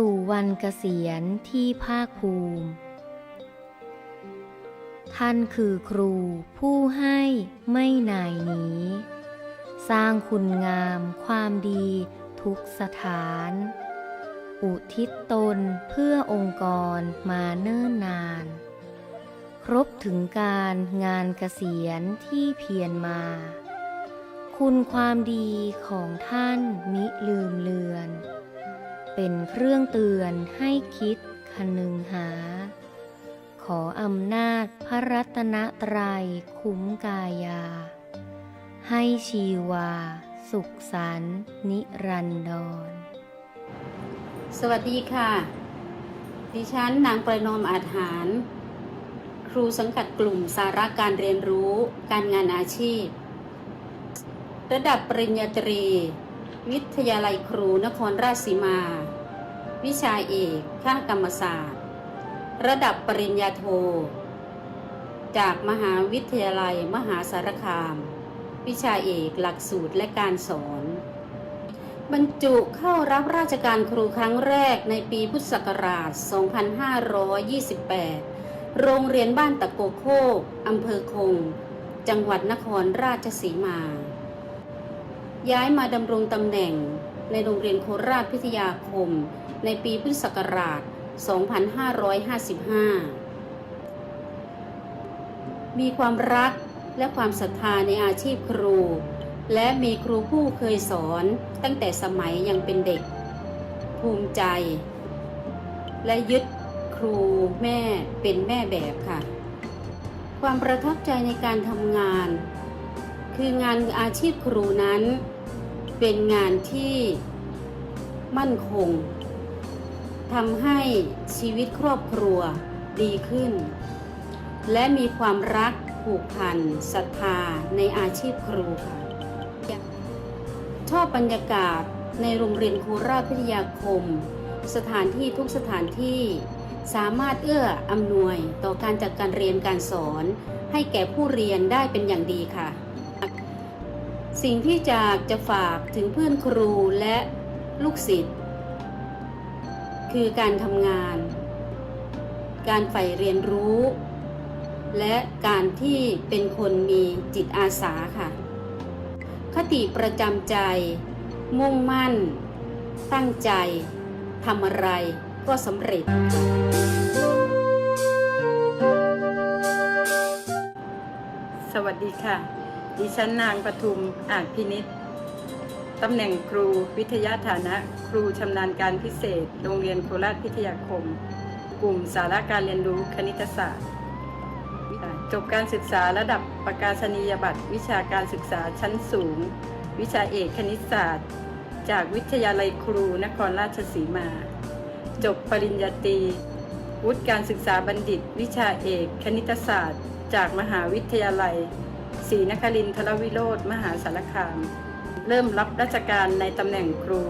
สู่วันเกษียณที่ภาคภูมิ ท่านคือครูผู้ให้ไม่น่ายหนีสร้างคุณงามความดีทุกสถาน อุทิศตนเพื่อองค์กรมาเนิ่นนาน ครบถึงการงานเกษียณที่เพียรมา คุณความดีของท่านมิลืมเลือน เป็นเครื่องเตือนให้คิดคนึงหา ขออำนาจพระรัตนตรัยคุ้มกายา ให้ชีวา สุขสันนิรันดร สวัสดีค่ะ ดิฉันนางประนอมอาจหารครูสังกัดกลุ่มสาระการเรียนรู้ การงานอาชีพ ระดับปริญญาตรี วิทยาลัยครูนครราชสีมา วิชาเอกข้างกรรมศาสตร์ ระดับปริญญาโท จากมหาวิทยาลัยมหาสารคาม วิชาเอกหลักสูตรและการสอน บรรจุเข้ารับราชการครูครั้งแรกในปีพุทธศักราช 2528 โรงเรียนบ้านตะโกโคกอำเภอคง จังหวัดนครราชสีมา ย้ายมาดำรงตำแหน่งในโรงเรียนโคราชพิทยาคม ในปีพุทธศักราช 2555 มีความรักและความศรัทธาในอาชีพครู และมีครูผู้เคยสอนตั้งแต่สมัยยังเป็นเด็ก ภูมิใจ และยึดครูแม่เป็นแม่แบบค่ะ ความประทับใจในการทำงาน คืองานอาชีพครูนั้น เป็นงานที่มั่นคงทำให้ชีวิตครอบครัวดีขึ้น และมีความรักผูกพันศรัทธาในอาชีพครูค่ะชอบบรรยากาศในโรงเรียนโคราชพิทยาคม สถานที่ทุกสถานที่สามารถเอื้ออำนวยต่อการจัดการเรียนการสอน ให้แก่ผู้เรียนได้เป็นอย่างดีค่ะ สิ่งที่จากจะฝากถึงเพื่อนครูและลูกศิษย์ คือการทำงาน การใฝ่เรียนรู้ และการที่เป็นคนมีจิตอาสาค่ะ คติประจำใจ มุ่งมั่น ตั้งใจทำอะไรก็สำเร็จ สวัสดีค่ะ ดิฉันนางปทุมอาจพินิษตำแหน่งครูวิทยาฐานะ ครูชำนาญการพิเศษ โรงเรียนโคราชพิทยาคม กลุ่มสาระการเรียนรู้คณิตศาสตร์ จบการศึกษาระดับประกาศนียบัตร วิชาการศึกษาชั้นสูง วิชาเอกคณิตศาสตร์ จากวิทยาลัยครูนครราชสีมา จบปริญญาตรีวุฒิการศึกษาบัณฑิต วิชาเอก คณิตศาสตร์ จากมหาวิทยาลัย ศรีนครินทรวิโรธมหาสารคาม เริ่มรับราชการในตำแหน่งครู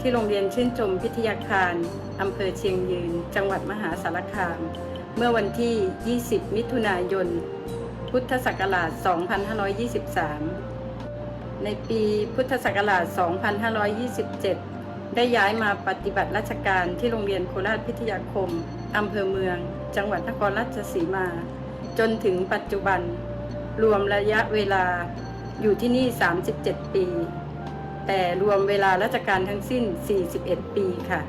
ที่โรงเรียนชื่นชมพิทยาคารอำเภอเชียงยืน จังหวัดมหาสารคาม เมื่อวันที่ 20 มิถุนายน พุทธศักราช 2523 ในปีพุทธศักราช 2527 ได้ย้ายมาปฏิบัติราชการที่โรงเรียนโคราชพิทยาคมอำเภอเมือง จังหวัดนครราชสีมา จนถึงปัจจุบัน รวมระยะเวลาอยู่ที่นี่ 37 ปี แต่รวมเวลาราชการทั้งสิ้น 41 ปีค่ะ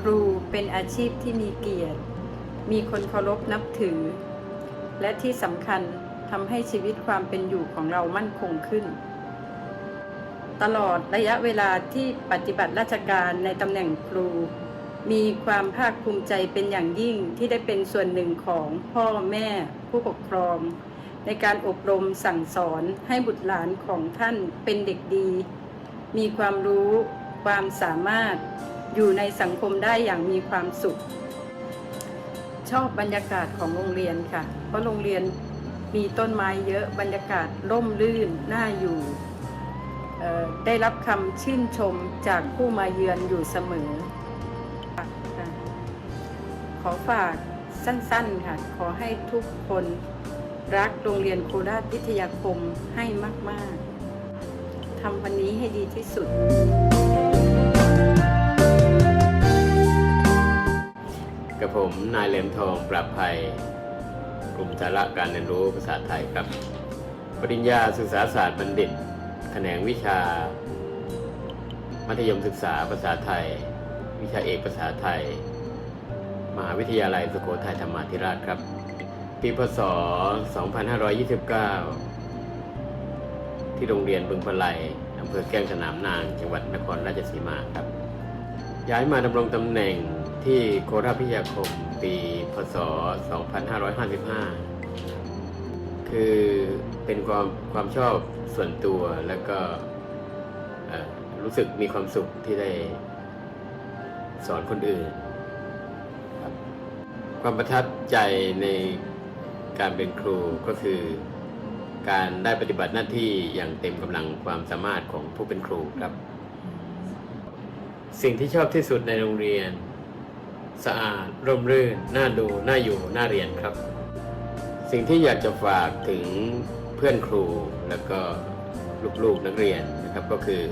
ครูเป็นอาชีพที่มีเกียรติ มีคนเคารพนับถือ และที่สำคัญทำให้ชีวิตความเป็นอยู่ของเรามั่นคงขึ้น ตลอดระยะเวลาที่ปฏิบัติราชการในตำแหน่งครู มีความภาคภูมิใจเป็นอย่างยิ่งที่ได้เป็นส่วนหนึ่งของพ่อแม่ ผู้ปกครอง ในการอบรมสั่งสอนให้บุตรหลานของท่านเป็นเด็กดี มีความรู้ความสามารถอยู่ในสังคมได้อย่างมีความสุข ชอบบรรยากาศของโรงเรียนค่ะ เพราะโรงเรียนมีต้นไม้เยอะบรรยากาศร่มรื่นน่าอยู่เอ่ได้รับคำชื่นชมจากผู้มาเยือนอยู่เสมอ ขอฝากสั้นๆค่ะ ขอให้ทุกคน รักโรงเรียนโคราชวิทยาคมให้มาก ๆ ทำวันนี้ให้ดีที่สุด กับผมนายเหลมทองปรับภัย กลุ่มสาระการเรียนรู้ภาษาไทยครับ ปริญญาศึกษาศาสตร์บัณฑิต แขนงวิชา มัธยมศึกษาภาษาไทย วิชาเอกภาษาไทย มหาวิทยาลัยสุโขทัยธรรมาธิราชครับ ปีพศ 2529 ที่โรงเรียนบึงพลัยอำเภอแก้งสนามนาง จังหวัดนครราชสีมาครับ ย้ายมาดำรงตำแหน่งที่โคราชพิทยาคมปี พศ 2555 คือเป็นความความชอบส่วนตัวแล้วก็รู้สึกมีความสุขที่ได้สอนคนอื่น ความประทับใจใน การเป็นครูก็คือ การได้ปฏิบัติหน้าที่อย่างเต็มกำลังความสามารถของผู้เป็นครูครับ สิ่งที่ชอบที่สุดในโรงเรียน สะอาดร่มรื่น น่าดู น่าอยู่ น่าเรียนครับ สิ่งที่อยากจะฝากถึงเพื่อนครูแล้วก็ลูกๆนักเรียนนะครับก็คือ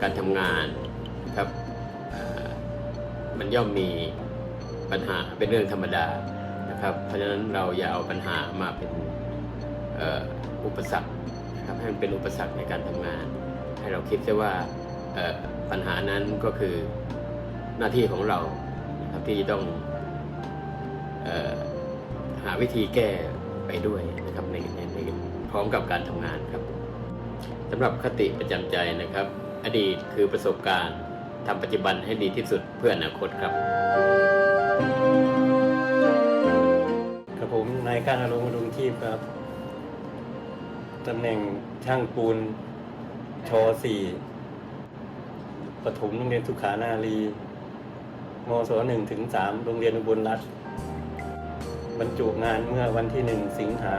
การทำงานนะครับมันย่อมมีปัญหาเป็นเรื่องธรรมดา นะครับ เพราะฉะนั้นเราอย่าเอาปัญหามาเป็นอุปสรรคนะครับให้มันเป็นอุปสรรคในการทำงาน ให้เราคิดซะว่าปัญหานั้นก็คือหน้าที่ของเรานะครับที่ต้องออหาวิธีแก้ไปด้วยนะครับในในในพร้อมกับการทำงานครับสำหรับคติประจำใจนะครับ อดีตคือประสบการณ์ทำปัจจุบันให้ดีที่สุดเพื่ออนาคตครับ กับผมนายการอารมณ์รุงทีพครับตำแหน่งช่างปูนชสี่ปฐมโรงเรียนสุขานารีมศหนึ่งถึงสามโรงเรียนอุบลรัฐบรรจุงานเมื่อวันที่หนึ่งสิงหา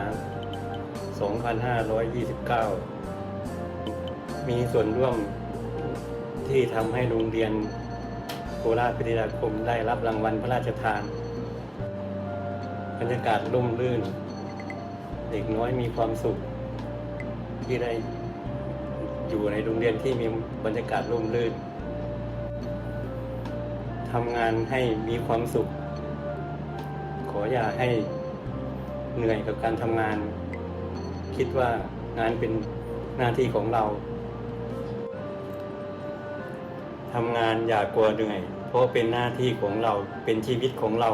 2529 มีส่วนร่วมที่ทำให้โรงเรียนโคราชพิทยาคมได้รับรางวัลพระราชทาน บรรยากาศร่มรื่น เด็กน้อยมีความสุข ที่ได้อยู่ในโรงเรียนที่มีบรรยากาศร่มรื่นทำงานให้มีความสุข ขออย่าให้เหนื่อยกับการทำงาน คิดว่างานเป็นหน้าที่ของเราทำงานอย่ากลัวเหนื่อย เพราะเป็นหน้าที่ของเราเป็นชีวิตของเรา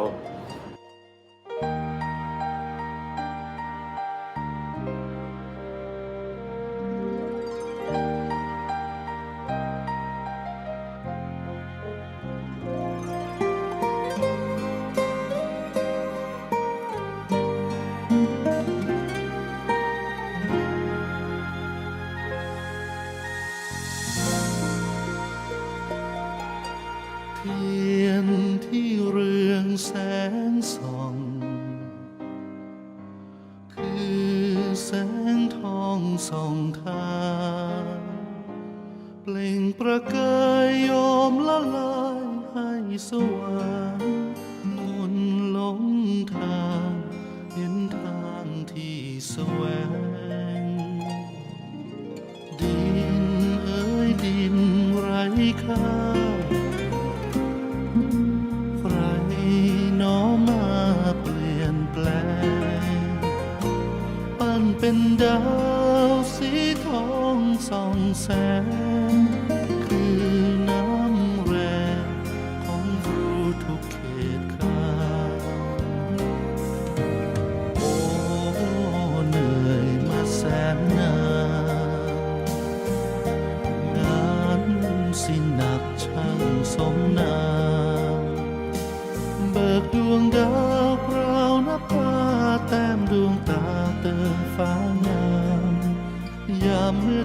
ทียนที่เรืองแสงส่อง คือแสงทองส่องทางเปล่งประกายโยมละลายให้สว่างคนหลงทางเห็นทางที่แสวง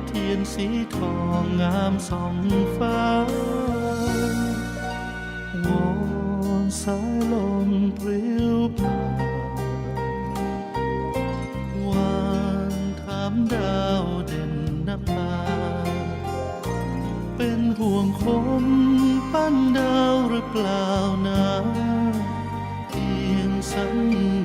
เทียนสีทองงามสองฟ้าวอนสายลมปลิวผ่านวานถามดาวเด่นนภาเป็นห่วงคนปั้นดาวหรือเปล่านะเพียงสัญญา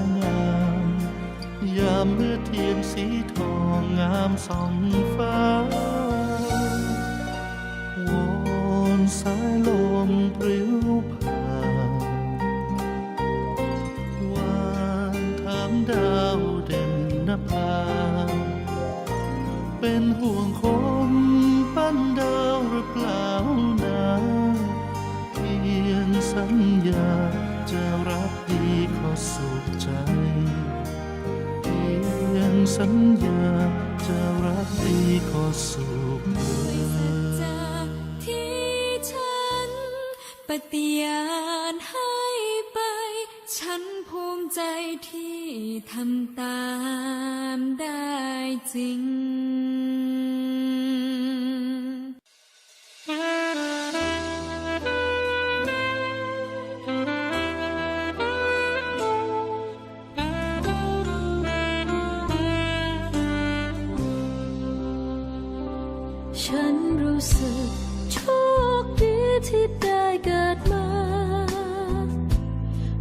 างามยามเมื่อเทียนสีทองงามส่องฟ้าวอนสายลมปลิวผ่านวานถามดาวเด่นนภาเป็นห่วงคนปั้น จริงฉันรู้สึกโชคดีที่ได้เกิดมา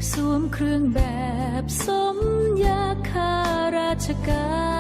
สวมเครื่องแบบสมยาข้าราชการ